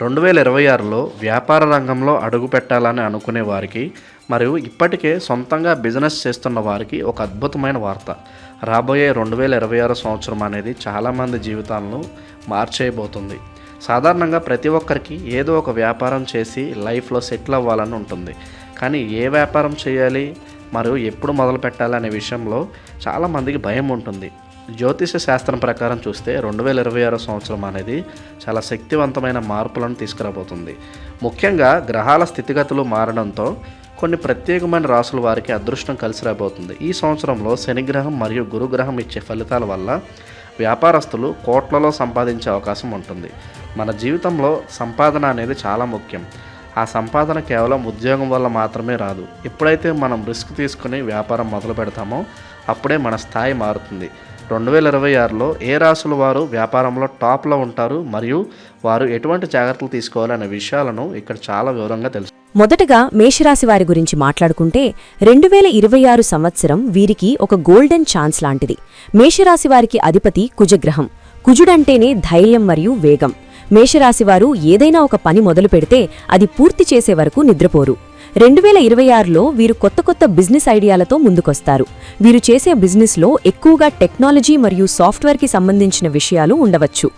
రెండు వేల ఇరవై ఆరులో వ్యాపార రంగంలో అడుగు పెట్టాలని అనుకునే వారికి మరియు ఇప్పటికే సొంతంగా బిజినెస్ చేస్తున్న వారికి ఒక అద్భుతమైన వార్త. రాబోయే రెండు వేల ఇరవై ఆరు సంవత్సరం అనేది చాలామంది జీవితాలను మార్చేయబోతుంది. సాధారణంగా ప్రతి ఒక్కరికి ఏదో ఒక వ్యాపారం చేసి లైఫ్లో సెటిల్ అవ్వాలని ఉంటుంది. కానీ ఏ వ్యాపారం చేయాలి మరియు ఎప్పుడు మొదలు పెట్టాలి అనే విషయంలో చాలామందికి భయం ఉంటుంది. జ్యోతిష శాస్త్రం ప్రకారం చూస్తే రెండు వేల ఇరవై ఆరో సంవత్సరం అనేది చాలా శక్తివంతమైన మార్పులను తీసుకురాబోతుంది. ముఖ్యంగా గ్రహాల స్థితిగతులు మారడంతో కొన్ని ప్రత్యేకమైన రాసుల వారికి అదృష్టం కలిసి రాబోతుంది. ఈ సంవత్సరంలో శనిగ్రహం మరియు గురుగ్రహం ఇచ్చే ఫలితాల వల్ల వ్యాపారస్తులు కోట్లలో సంపాదించే అవకాశం ఉంటుంది. మన జీవితంలో సంపాదన అనేది చాలా ముఖ్యం. ఆ సంపాదన కేవలం ఉద్యోగం వల్ల మాత్రమే రాదు. ఎప్పుడైతే మనం రిస్క్ తీసుకుని వ్యాపారం మొదలు పెడతామో అప్పుడే మన స్థాయి మారుతుంది. రెండు వేల ఇరవై ఆరులో ఏ రాసుల వారు వ్యాపారంలో టాప్లో ఉంటారు మరియు వారు ఎటువంటి జాగ్రత్తలు తీసుకోవాలనే విషయాలను ఇక్కడ చాలా వివరంగా తెలుసు. మొదటగా మేషరాశి వారి గురించి మాట్లాడుకుంటే రెండు వేల ఇరవై ఆరు సంవత్సరం వీరికి ఒక గోల్డెన్ ఛాన్స్ లాంటిది. మేషరాశి వారికి అధిపతి కుజగ్రహం. కుజుడంటేనే ధైర్యం మరియు వేగం. మేషరాశివారు ఏదైనా ఒక పని మొదలు పెడితే అది పూర్తి చేసే వరకు నిద్రపోరు. రెండు వేల ఇరవై ఆరులో వీరు కొత్త కొత్త బిజినెస్ ఐడియాలతో ముందుకొస్తారు. వీరు చేసే బిజినెస్లో ఎక్కువగా టెక్నాలజీ మరియు సాఫ్ట్వేర్కి సంబంధించిన విషయాలు ఉండవచ్చు.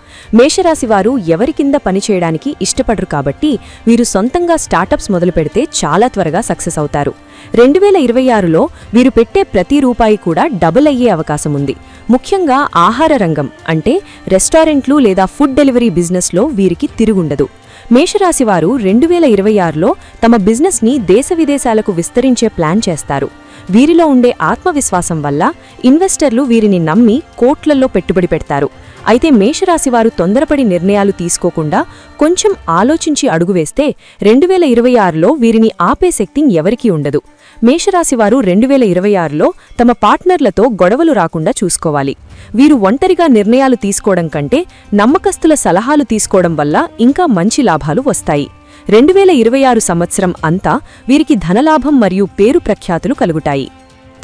మేషరాశివారు ఎవరి కింద పనిచేయడానికి ఇష్టపడరు కాబట్టి వీరు సొంతంగా స్టార్టప్స్ మొదలు పెడితే చాలా త్వరగా సక్సెస్ అవుతారు. రెండు వేల ఇరవై ఆరులో వీరు పెట్టే ప్రతి రూపాయి కూడా డబుల్ అయ్యే అవకాశం ఉంది. ముఖ్యంగా ఆహార రంగం అంటే రెస్టారెంట్లు లేదా ఫుడ్ డెలివరీ బిజినెస్లో వీరికి తిరుగుండదు. మేషరాశివారు రెండు వేల ఇరవై ఆరులో తమ బిజినెస్ని దేశ విదేశాలకు విస్తరించే ప్లాన్ చేస్తారు. వీరిలో ఉండే ఆత్మవిశ్వాసం వల్ల ఇన్వెస్టర్లు వీరిని నమ్మి కోట్లల్లో పెట్టుబడి పెడతారు. అయితే మేషరాశివారు తొందరపడి నిర్ణయాలు తీసుకోకుండా కొంచెం ఆలోచించి అడుగువేస్తే రెండు వేల ఇరవై ఆరులో వీరిని ఆపే శక్తి ఎవరికీ ఉండదు. మేషరాశివారు రెండు వేల ఇరవై ఆరులో తమ పార్ట్నర్లతో గొడవలు రాకుండా చూసుకోవాలి. వీరు ఒంటరిగా నిర్ణయాలు తీసుకోవడం కంటే నమ్మకస్తుల సలహాలు తీసుకోవడం వల్ల ఇంకా మంచి లాభాలు వస్తాయి. రెండు వేల ఇరవై ఆరు సంవత్సరం అంతా వీరికి ధనలాభం మరియు పేరు ప్రఖ్యాతులు కలుగుతాయి.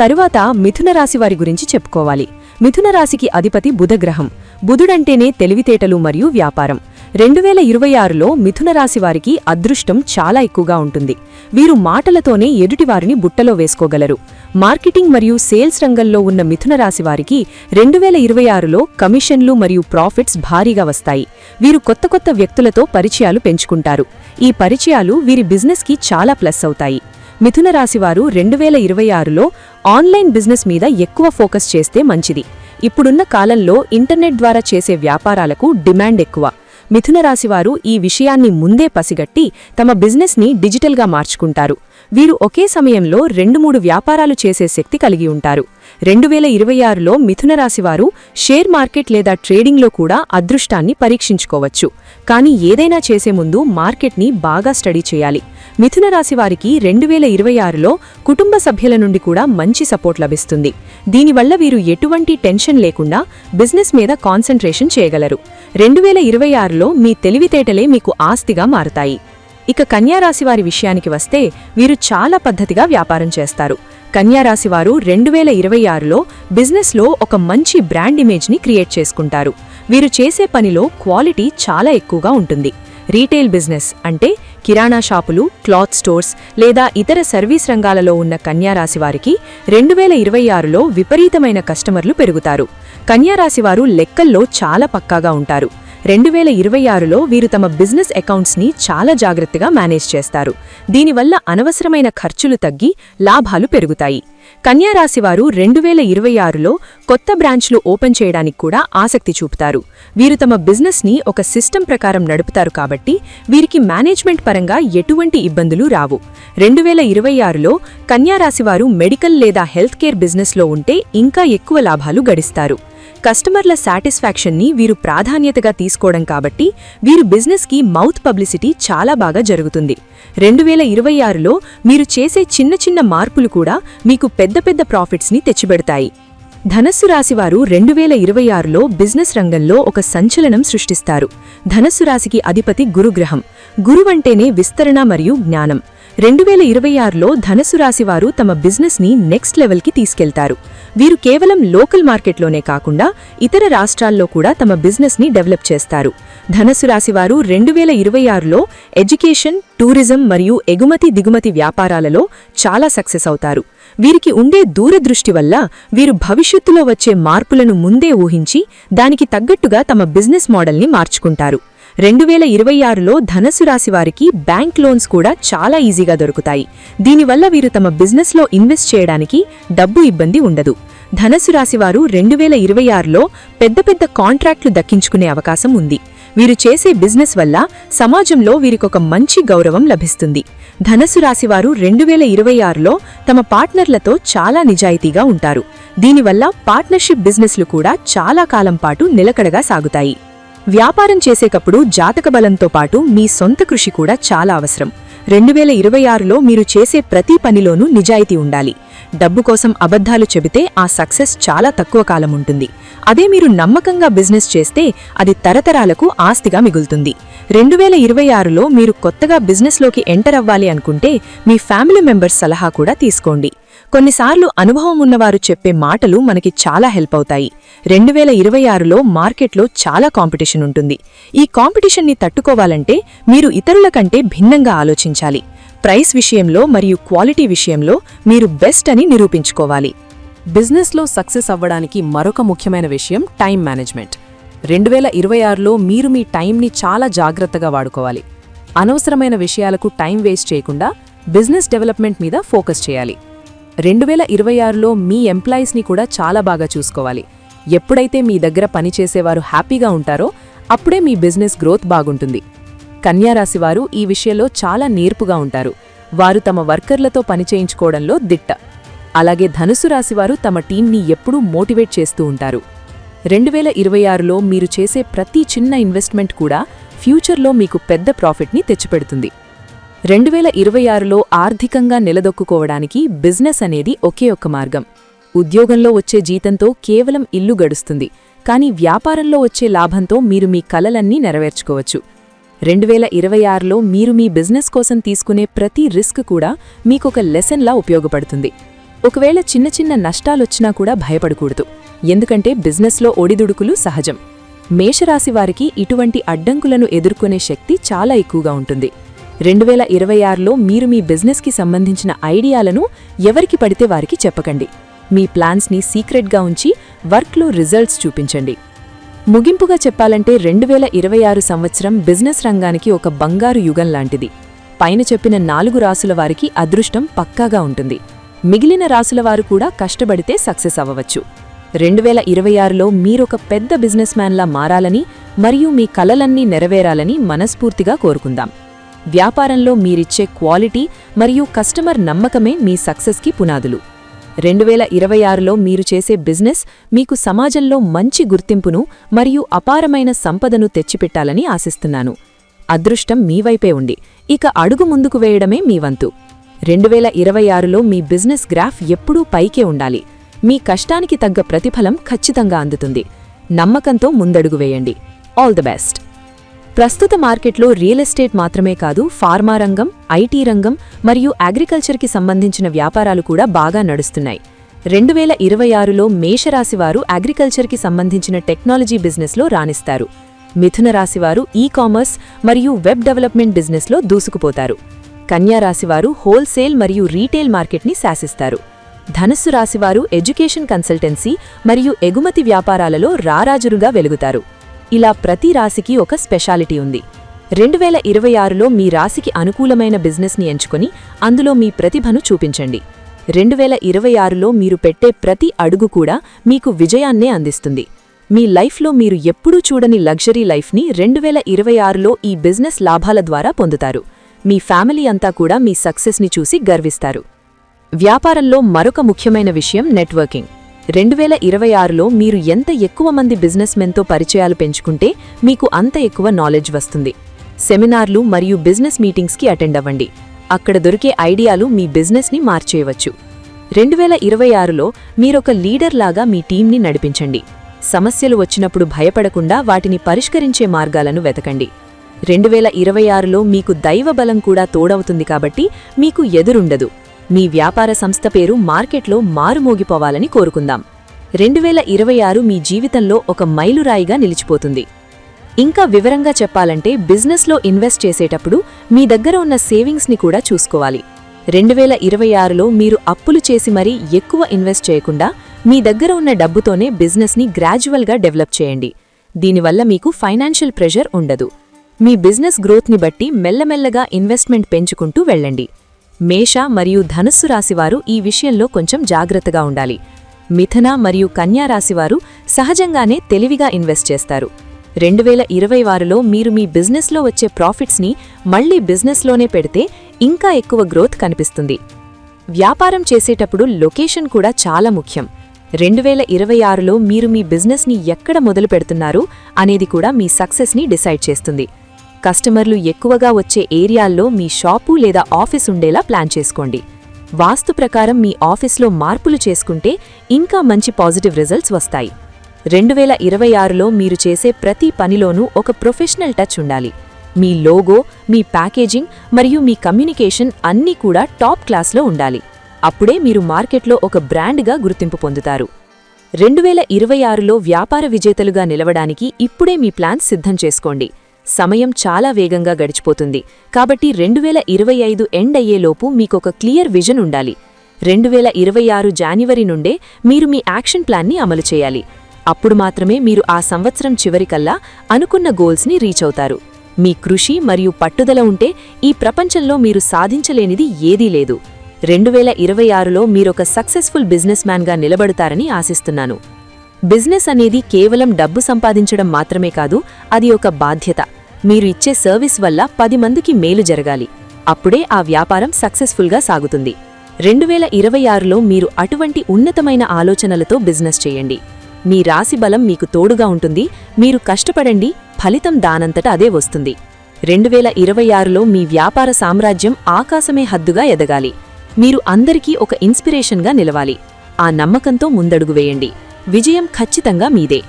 తరువాత మిథున రాశి వారి గురించి చెప్పుకోవాలి. మిథున రాశికి అధిపతి బుధగ్రహం. బుధుడంటేనే తెలివితేటలు మరియు వ్యాపారం. రెండు వేల ఇరవై ఆరులో మిథున రాశి వారికి అదృష్టం చాలా ఎక్కువగా ఉంటుంది. వీరు మాటలతోనే ఎదుటివారిని బుట్టలో వేసుకోగలరు. మార్కెటింగ్ మరియు సేల్స్ రంగంలో ఉన్న మిథున రాశి వారికి రెండు వేల ఇరవై ఆరులో కమిషన్లు మరియు ప్రాఫిట్స్ భారీగా వస్తాయి. వీరు కొత్త కొత్త వ్యక్తులతో పరిచయాలు పెంచుకుంటారు. ఈ పరిచయాలు వీరి బిజినెస్కి చాలా ప్లస్ అవుతాయి. మిథున రాశివారు రెండు వేల ఇరవై ఆరులో ఆన్లైన్ బిజినెస్ మీద ఎక్కువ ఫోకస్ చేస్తే మంచిది. ఇప్పుడున్న కాలంలో ఇంటర్నెట్ ద్వారా చేసే వ్యాపారాలకు డిమాండ్ ఎక్కువ. మిథునరాశివారు ఈ విషయాన్ని ముందే పసిగట్టి తమ బిజినెస్ని డిజిటల్గా మార్చుకుంటారు. వీరు ఒకే సమయంలో రెండు మూడు వ్యాపారాలు చేసే శక్తి కలిగి ఉంటారు. రెండు వేల ఇరవై ఆరులో మిథునరాశివారు షేర్ మార్కెట్ లేదా ట్రేడింగ్లో కూడా అదృష్టాన్ని పరీక్షించుకోవచ్చు. కానీ ఏదైనా చేసే ముందు మార్కెట్ని బాగా స్టడీ చేయాలి. మిథున రాశి వారికి రెండు వేల ఇరవై ఆరులో కుటుంబ సభ్యుల నుండి కూడా మంచి సపోర్ట్ లభిస్తుంది. దీనివల్ల వీరు ఎటువంటి టెన్షన్ లేకుండా బిజినెస్ మీద కాన్సంట్రేషన్ చేయగలరు. రెండు వేల ఇరవై ఆరులో మీ తెలివితేటలే మీకు ఆస్తిగా మారతాయి. ఇక కన్యారాశివారి విషయానికి వస్తే వీరు చాలా పద్ధతిగా వ్యాపారం చేస్తారు. కన్యారాశివారు రెండు వేల ఇరవై ఆరులో బిజినెస్లో ఒక మంచి బ్రాండ్ ఇమేజ్ని క్రియేట్ చేసుకుంటారు. వీరు చేసే పనిలో క్వాలిటీ చాలా ఎక్కువగా ఉంటుంది. రీటైల్ బిజినెస్ అంటే కిరాణా షాపులు క్లాత్ స్టోర్స్ లేదా ఇతర సర్వీస్ రంగాలలో ఉన్న కన్యారాశి వారికి రెండు వేల ఇరవై ఆరులో విపరీతమైన కస్టమర్లు పెరుగుతారు. కన్యారాశివారు లెక్కల్లో చాలా పక్కాగా ఉంటారు. రెండు వేల ఇరవై ఆరులో వీరు తమ బిజినెస్ అకౌంట్స్ని చాలా జాగ్రత్తగా మేనేజ్ చేస్తారు. దీనివల్ల అనవసరమైన ఖర్చులు తగ్గి లాభాలు పెరుగుతాయి. కన్యారాశివారు రెండు వేల ఇరవై ఆరులో కొత్త బ్రాంచ్లు ఓపెన్ చేయడానికి కూడా ఆసక్తి చూపుతారు. వీరు తమ బిజినెస్ని ఒక సిస్టమ్ ప్రకారం నడుపుతారు కాబట్టి వీరికి మేనేజ్మెంట్ పరంగా ఎటువంటి ఇబ్బందులు రావు. రెండు వేల ఇరవై ఆరులో కన్యారాశివారు మెడికల్ లేదా హెల్త్ కేర్ బిజినెస్లో ఉంటే ఇంకా ఎక్కువ లాభాలు గడిస్తారు. కస్టమర్ల సాటిస్ఫాక్షన్ని వీరు ప్రాధాన్యతగా తీసుకోవడం కాబట్టి వీరు బిజినెస్కి మౌత్ పబ్లిసిటీ చాలా బాగా జరుగుతుంది. రెండు వేల ఇరవై ఆరులో మీరు చేసే చిన్న చిన్న మార్పులు కూడా మీకు పెద్ద పెద్ద ప్రాఫిట్స్ని తెచ్చిపెడతాయి. ధనస్సు రాశివారు రెండు వేల ఇరవై ఆరులో బిజినెస్ రంగంలో ఒక సంచలనం సృష్టిస్తారు. ధనస్సు రాశికి అధిపతి గురుగ్రహం. గురువంటేనే విస్తరణ మరియు జ్ఞానం. రెండు వేల ఇరవై ఆరులో ధనసు రాశివారు తమ బిజినెస్ని నెక్స్ట్ లెవెల్కి తీసుకెళ్తారు. వీరు కేవలం లోకల్ మార్కెట్లోనే కాకుండా ఇతర రాష్ట్రాల్లో కూడా తమ బిజినెస్ని డెవలప్ చేస్తారు. ధనసు రాశివారు రెండు వేల ఇరవై ఆరులో ఎడ్యుకేషన్ టూరిజం మరియు ఎగుమతి దిగుమతి వ్యాపారాలలో చాలా సక్సెస్ అవుతారు. వీరికి ఉండే దూరదృష్టి వల్ల వీరు భవిష్యత్తులో వచ్చే మార్పులను ముందే ఊహించి దానికి తగ్గట్టుగా తమ బిజినెస్ మోడల్ని మార్చుకుంటారు. రెండు వేల ఇరవై ఆరులో ధనసు రాశి వారికి బ్యాంక్ లోన్స్ కూడా చాలా ఈజీగా దొరుకుతాయి. దీనివల్ల వీరు తమ బిజినెస్లో ఇన్వెస్ట్ చేయడానికి డబ్బు ఇబ్బంది ఉండదు. ధనసు రాశివారు రెండు వేల ఇరవై ఆరులో పెద్ద పెద్ద కాంట్రాక్ట్లు దక్కించుకునే అవకాశం ఉంది. వీరు చేసే బిజినెస్ వల్ల సమాజంలో వీరికొక మంచి గౌరవం లభిస్తుంది. ధనసు రాశివారు రెండు వేల ఇరవై ఆరులో తమ పార్ట్నర్లతో చాలా నిజాయితీగా ఉంటారు. దీనివల్ల పార్ట్నర్షిప్ బిజినెస్లు కూడా చాలా కాలం పాటు నిలకడగా సాగుతాయి. వ్యాపారం చేసేటప్పుడు జాతక బలంతో పాటు మీ సొంత కృషి కూడా చాలా అవసరం. రెండు వేల ఇరవై ఆరులో మీరు చేసే ప్రతి పనిలోనూ నిజాయితీ ఉండాలి. డబ్బు కోసం అబద్ధాలు చెబితే ఆ సక్సెస్ చాలా తక్కువ కాలం ఉంటుంది. అదే మీరు నమ్మకంగా బిజినెస్ చేస్తే అది తరతరాలకు ఆస్తిగా మిగులుతుంది. రెండు వేల ఇరవై ఆరులో మీరు కొత్తగా బిజినెస్లోకి ఎంటర్ అవ్వాలి అనుకుంటే మీ ఫ్యామిలీ మెంబర్స్ సలహా కూడా తీసుకోండి. కొన్నిసార్లు అనుభవం ఉన్నవారు చెప్పే మాటలు మనకి చాలా హెల్ప్ అవుతాయి. రెండు వేల ఇరవై ఆరులో మార్కెట్లో చాలా కాంపిటీషన్ ఉంటుంది. ఈ కాంపిటీషన్ని తట్టుకోవాలంటే మీరు ఇతరుల కంటే భిన్నంగా ఆలోచించాలి. ప్రైస్ విషయంలో మరియు క్వాలిటీ విషయంలో మీరు బెస్ట్ అని నిరూపించుకోవాలి. బిజినెస్లో సక్సెస్ అవ్వడానికి మరొక ముఖ్యమైన విషయం టైం మేనేజ్మెంట్. రెండు వేల ఇరవై ఆరులో మీరు మీ టైంని చాలా జాగ్రత్తగా వాడుకోవాలి. అనవసరమైన విషయాలకు టైం వేస్ట్ చేయకుండా బిజినెస్ డెవలప్మెంట్ మీద ఫోకస్ చేయాలి. రెండు వేల ఇరవై ఆరులో మీ ఎంప్లాయీస్ని కూడా చాలా బాగా చూసుకోవాలి. ఎప్పుడైతే మీ దగ్గర పనిచేసేవారు హ్యాపీగా ఉంటారో అప్పుడే మీ బిజినెస్ గ్రోత్ బాగుంటుంది. కన్యారాశివారు ఈ విషయంలో చాలా నేర్పుగా ఉంటారు. వారు తమ వర్కర్లతో పనిచేయించుకోవడంలో దిట్ట. అలాగే ధనుసు రాశివారు తమ టీంని ఎప్పుడూ మోటివేట్ చేస్తూ ఉంటారు. రెండు వేల ఇరవై ఆరులో మీరు చేసే ప్రతి చిన్న ఇన్వెస్ట్మెంట్ కూడా ఫ్యూచర్లో మీకు పెద్ద ప్రాఫిట్ని తెచ్చిపెడుతుంది. రెండు వేల ఇరవై ఆరులో ఆర్థికంగా నిలదొక్కుకోవడానికి బిజినెస్ అనేది ఒకే ఒక్క మార్గం. ఉద్యోగంలో వచ్చే జీతంతో కేవలం ఇల్లు గడుస్తుంది. కానీ వ్యాపారంలో వచ్చే లాభంతో మీరు మీ కలలన్నీ నెరవేర్చుకోవచ్చు. రెండు వేల ఇరవై ఆరులో మీరు మీ బిజినెస్ కోసం తీసుకునే ప్రతి రిస్క్ కూడా మీకొక లెసన్లా ఉపయోగపడుతుంది. ఒకవేళ చిన్న చిన్న నష్టాలొచ్చినా కూడా భయపడకూడదు. ఎందుకంటే బిజినెస్లో ఒడిదుడుకులు సహజం. మేషరాశి వారికి ఇటువంటి అడ్డంకులను ఎదుర్కొనే శక్తి చాలా ఎక్కువగా ఉంటుంది. రెండు వేల ఇరవై ఆరులో మీరు మీ బిజినెస్కి సంబంధించిన ఐడియాలను ఎవరికి పడితే వారికి చెప్పకండి. మీ ప్లాన్స్ని సీక్రెట్గా ఉంచి వర్క్లో రిజల్ట్స్ చూపించండి. ముగింపుగా చెప్పాలంటే రెండు వేల ఇరవై ఆరు సంవత్సరం బిజినెస్ రంగానికి ఒక బంగారు యుగం లాంటిది. పైన చెప్పిన నాలుగు రాసుల వారికి అదృష్టం పక్కాగా ఉంటుంది. మిగిలిన రాసుల వారు కూడా కష్టపడితే సక్సెస్ అవ్వవచ్చు. రెండు వేల ఇరవై ఆరులో మీరొక పెద్ద బిజినెస్ మ్యాన్లా మారాలని మరియు మీ కలలన్నీ నెరవేరాలని మనస్ఫూర్తిగా కోరుకుందాం. వ్యాపారంలో మీరిచ్చే క్వాలిటీ మరియు కస్టమర్ నమ్మకమే మీ సక్సెస్కి పునాదులు. రెండు వేల ఇరవై ఆరులో మీరు చేసే బిజినెస్ మీకు సమాజంలో మంచి గుర్తింపును మరియు అపారమైన సంపదను తెచ్చిపెట్టాలని ఆశిస్తున్నాను. అదృష్టం మీ వైపే ఉండి ఇక అడుగు ముందుకు వేయడమే మీ వంతు. రెండు వేల ఇరవై ఆరులో మీ బిజినెస్ గ్రాఫ్ ఎప్పుడూ పైకే ఉండాలి. మీ కష్టానికి తగ్గ ప్రతిఫలం ఖచ్చితంగా అందుతుంది. నమ్మకంతో ముందడుగు వేయండి. All the best! ప్రస్తుత మార్కెట్లో రియల్ ఎస్టేట్ మాత్రమే కాదు ఫార్మా రంగం ఐటీ రంగం మరియు అగ్రికల్చర్కి సంబంధించిన వ్యాపారాలు కూడా బాగా నడుస్తున్నాయి. రెండు వేల ఇరవై ఆరులో మేషరాశివారు అగ్రికల్చర్కి సంబంధించిన టెక్నాలజీ బిజినెస్లో రాణిస్తారు. మిథున రాశివారు ఈ కామర్స్ మరియు వెబ్ డెవలప్మెంట్ బిజినెస్లో దూసుకుపోతారు. కన్యా రాశివారు హోల్సేల్ మరియు రీటైల్ మార్కెట్ని శాసిస్తారు. ధనస్సు రాశివారు ఎడ్యుకేషన్ కన్సల్టెన్సీ మరియు ఎగుమతి వ్యాపారాలలో రారాజురుగా వెలుగుతారు. ఇలా ప్రతి రాశికి ఒక స్పెషాలిటీ ఉంది. రెండు వేల ఇరవై ఆరులో మీ రాశికి అనుకూలమైన బిజినెస్ని ఎంచుకొని అందులో మీ ప్రతిభను చూపించండి. రెండు వేల ఇరవై ఆరులో మీరు పెట్టే ప్రతి అడుగు కూడా మీకు విజయాన్నే అందిస్తుంది. మీ లైఫ్లో మీరు ఎప్పుడూ చూడని లగ్జరీ లైఫ్ని రెండు వేల ఇరవై ఆరులో ఈ బిజినెస్ లాభాల ద్వారా పొందుతారు. మీ ఫ్యామిలీ అంతా కూడా మీ సక్సెస్ని చూసి గర్విస్తారు. వ్యాపారంలో మరొక ముఖ్యమైన విషయం నెట్వర్కింగ్. రెండు వేల ఇరవై ఆరులో మీరు ఎంత ఎక్కువ మంది బిజినెస్ మెన్తో పరిచయాలు పెంచుకుంటే మీకు అంత ఎక్కువ నాలెడ్జ్ వస్తుంది. సెమినార్లు మరియు బిజినెస్ మీటింగ్స్కి అటెండ్ అవ్వండి. అక్కడ దొరికే ఐడియాలు మీ బిజినెస్ని మార్చేయవచ్చు. రెండు వేల ఇరవై ఆరులో మీరొక లీడర్లాగా మీ టీంని నడిపించండి. సమస్యలు వచ్చినప్పుడు భయపడకుండా వాటిని పరిష్కరించే మార్గాలను వెతకండి. రెండు వేల ఇరవై ఆరులో మీకు దైవబలం కూడా తోడవుతుంది కాబట్టి మీకు ఎదురుండదు. మీ వ్యాపార సంస్థ పేరు మార్కెట్లో మారుమోగిపోవాలని కోరుకుందాం. రెండు వేల ఇరవై ఆరు మీ జీవితంలో ఒక మైలురాయిగా నిలిచిపోతుంది. ఇంకా వివరంగా చెప్పాలంటే బిజినెస్లో ఇన్వెస్ట్ చేసేటప్పుడు మీ దగ్గర ఉన్న సేవింగ్స్ని కూడా చూసుకోవాలి. రెండు వేల ఇరవై ఆరులో మీరు అప్పులు చేసి మరీ ఎక్కువ ఇన్వెస్ట్ చేయకుండా మీ దగ్గర ఉన్న డబ్బుతోనే బిజినెస్ని గ్రాడ్యువల్గా డెవలప్ చేయండి. దీనివల్ల మీకు ఫైనాన్షియల్ ప్రెషర్ ఉండదు. మీ బిజినెస్ గ్రోత్ని బట్టి మెల్లమెల్లగా ఇన్వెస్ట్మెంట్ పెంచుకుంటూ వెళ్ళండి. మేష మరియు ధనుస్సు రాశివారు ఈ విషయంలో కొంచెం జాగ్రత్తగా ఉండాలి. మిథున మరియు కన్యా రాశివారు సహజంగానే తెలివిగా ఇన్వెస్ట్ చేస్తారు. రెండు వేల ఇరవై వారులో మీరు మీ బిజినెస్లో వచ్చే ప్రాఫిట్స్ని మళ్ళీ బిజినెస్లోనే పెడితే ఇంకా ఎక్కువ గ్రోత్ కనిపిస్తుంది. వ్యాపారం చేసేటప్పుడు లొకేషన్ కూడా చాలా ముఖ్యం. రెండు వేల ఇరవై ఆరులో మీరు మీ బిజినెస్ని ఎక్కడ మొదలు పెడుతున్నారు అనేది కూడా మీ సక్సెస్ని డిసైడ్ చేస్తుంది. కస్టమర్లు ఎక్కువగా వచ్చే ఏరియాల్లో మీ షాపు లేదా ఆఫీస్ ఉండేలా ప్లాన్ చేసుకోండి. వాస్తు ప్రకారం మీ ఆఫీస్లో మార్పులు చేసుకుంటే ఇంకా మంచి పాజిటివ్ రిజల్ట్స్ వస్తాయి. రెండు వేల ఇరవై ఆరులో మీరు చేసే ప్రతి పనిలోనూ ఒక ప్రొఫెషనల్ టచ్ ఉండాలి. మీ లోగో మీ ప్యాకేజింగ్ మరియు మీ కమ్యూనికేషన్ అన్నీ కూడా టాప్ క్లాస్లో ఉండాలి. అప్పుడే మీరు మార్కెట్లో ఒక బ్రాండ్గా గుర్తింపు పొందుతారు. రెండు వేల ఇరవై ఆరులో వ్యాపార విజేతలుగా నిలవడానికి ఇప్పుడే మీ ప్లాన్ సిద్ధం చేసుకోండి. సమయం చాలా వేగంగా గడిచిపోతుంది. కాబట్టి రెండు వేల ఇరవై ఐదు ఎండ్ అయ్యేలోపు మీకొక క్లియర్ విజన్ ఉండాలి. రెండు వేల ఇరవై ఆరు జాన్యువరి నుండే మీరు మీ యాక్షన్ ప్లాన్ని అమలు చేయాలి. అప్పుడు మాత్రమే మీరు ఆ సంవత్సరం చివరికల్లా అనుకున్న గోల్స్ని రీచ్ అవుతారు. మీ కృషి మరియు పట్టుదల ఉంటే ఈ ప్రపంచంలో మీరు సాధించలేనిది ఏదీ లేదు. రెండు వేల ఇరవై ఆరులో మీరొక సక్సెస్ఫుల్ బిజినెస్ మ్యాన్గా నిలబడతారని ఆశిస్తున్నాను. బిజినెస్ అనేది కేవలం డబ్బు సంపాదించడం మాత్రమే కాదు అది ఒక బాధ్యత. మీరు ఇచ్చే సర్వీస్ వల్ల పది మందికి మేలు జరగాలి. అప్పుడే ఆ వ్యాపారం సక్సెస్ఫుల్గా సాగుతుంది. రెండు వేల ఇరవై ఆరులో మీరు అటువంటి ఉన్నతమైన ఆలోచనలతో బిజినెస్ చేయండి. మీ రాశి బలం మీకు తోడుగా ఉంటుంది. మీరు కష్టపడండి. ఫలితం దానంతట అదే వస్తుంది. రెండు వేల ఇరవై ఆరులో మీ వ్యాపార సామ్రాజ్యం ఆకాశమే హద్దుగా ఎదగాలి. మీరు అందరికీ ఒక ఇన్స్పిరేషన్గా నిలవాలి. ఆ నమ్మకంతో ముందడుగు వేయండి. విజయం ఖచ్చితంగా మీదే.